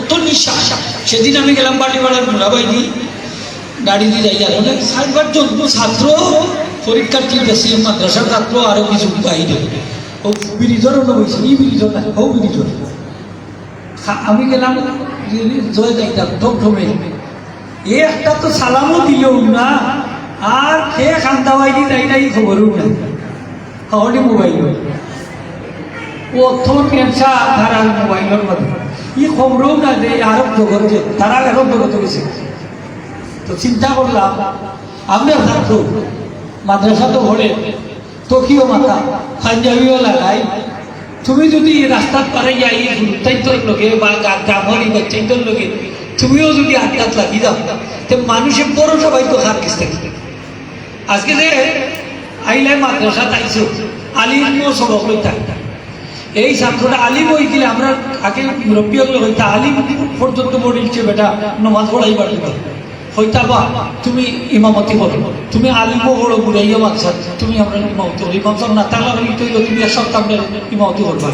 কত নিঃশ্বাস সেদিন আমি গেলাম বাড়িপাড়ার মোড়াবাইনি গাড়ি দিয়ে যাই আর অনেক সাইবার যোগ্য ছাত্র পরীক্ষার্থী বেশি মাদ্রাসার ছাত্র, আরও কিছু বাইরে। ও বিরিজর বলছে ই বিরিজর না, ও আমি গেলাম জয় এ একটা তো সালামও দিলেও না, আর খেয়ে খান্দাওয়াই দি তাই নাই খবরও নাই। হলি মোবাইল। প্রথম ব্যবসা তারা মোবাইলের মধ্যে। ই খবরও না যে আরব জগতে তারা আরব জগতে গেছে। তো চিন্তা করলাম আমরা থাকতো মাদ্রাসা তো ভরে তকিও মাথা পাঞ্জাবিও লাগাই। তুমি যদি রাস্তার পারে যাই গুরুত্বাইতর লোকে বা গ্রামের বাচ্চাইতর লোকে, তুমিও যদি আড্ডাত লাগি যাও তো মানুষের বড় সবাই তো খার কিস্তে আজকে যে আইলে মাদ্রাসা তাইছো, আলিমও সবক লইতা। এই ছাত্রটা আলিম গেলে আমরা আগে মুরব্বী হলে হইতা আলিম পর্যন্ত বলিছে বেটা নমাজ পড়াই পারবে হইতা বা, তুমি ইমামতি করো। তুমি আলিমও বড় বুড়াইয়া বাচ্চা তুমি আমরা ইমামতি করি। ইমাম সাহেব না তাহলে তুমি এক সপ্তাহ ইমামতি করবা।